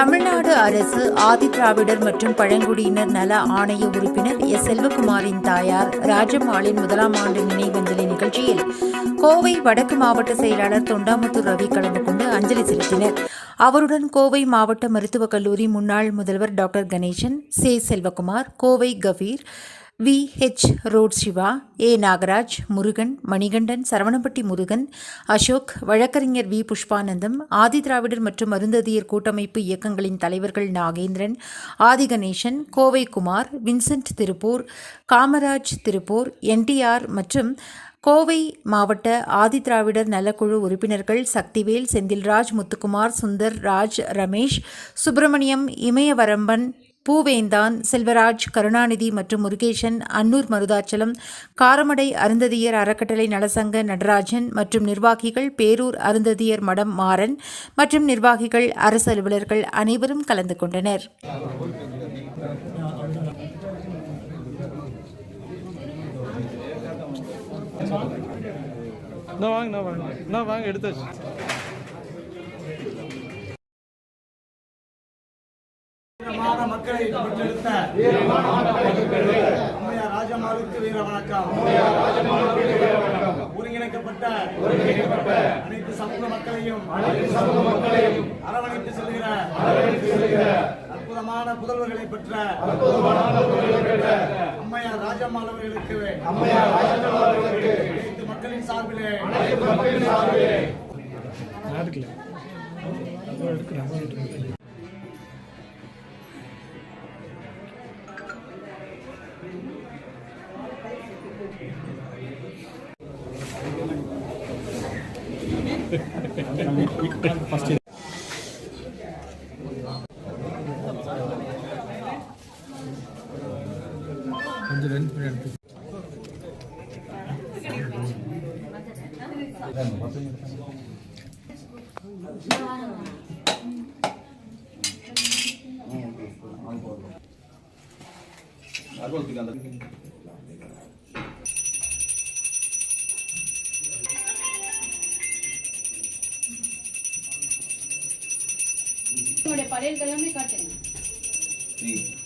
தமிழ்நாடு அரசு ஆதிதிராவிடர் மற்றும் பழங்குடியினர் நல ஆணைய உறுப்பினர் எஸ். செல்வகுமாரின் தாயார் ராஜம்மாளின் முதலாம் ஆண்டு நினைவஞ்சலி நிகழ்ச்சியில் கோவை வடக்கு மாவட்ட செயலாளர் தொண்டாமுத்தூர் ரவி கலந்து கொண்டு அஞ்சலி செலுத்தினர். அவருடன் கோவை மாவட்ட மருத்துவக் கல்லூரி முன்னாள் முதல்வர் doctor Ganesan say. Selvakumar Kovai Kabir V H road Siva A. Nagaraj Murugan Manikandan Saravanampatti Murugan Ashok வழக்கறிஞர் வி. புஷ்பானந்தம் ஆதிதிராவிடர் மற்றும் அருந்ததியர் கூட்டமைப்பு இயக்கங்களின் தலைவர்கள் நாகேந்திரன் ஆதிகணேசன் கோவை குமார் வின்சென்ட் திருப்பூர் காமராஜ் திருப்பூர் என்டிஆர் மற்றும் கோவை மாவட்ட ஆதிதிராவிடர் நலக்குழு உறுப்பினர்கள் சக்திவேல் செந்தில்ராஜ் முத்துக்குமார் சுந்தர் ராஜ் ரமேஷ் சுப்பிரமணியம் இமயவரம்பன் பூவேந்தான் செல்வராஜ் கருணாநிதி மற்றும் முருகேசன் அன்னூர் மருதாச்சலம் காரமடை அருந்ததியர் அறக்கட்டளை நலசங்க நடராஜன் மற்றும் நிர்வாகிகள் பேரூர் அருந்ததியர் மடம் மாறன் மற்றும் நிர்வாகிகள் அரசு அலுவலர்கள் அனைவரும் கலந்து கொண்டனர். வாங்க வாங்க. வாங்க எடுத்து வீரமான மக்களை பெற்றெடுத்த அம்மையார் ராஜம்மாளுக்கு வீர வணக்கம். ஒருங்கிணைக்கப்பட்ட அனைத்து சமூக மக்களையும் அரவணைத்து செல்கிற அற்புதமான புதல்வர்களை பெற்ற அம்மையார் ராஜம்மாள் அவர்களுக்கு அனைத்து மக்களின் சார்பிலே நான் எடுக்கல நான் எடுக்கிறேன் first Algo al preparé el calambre cátenlo. Sí.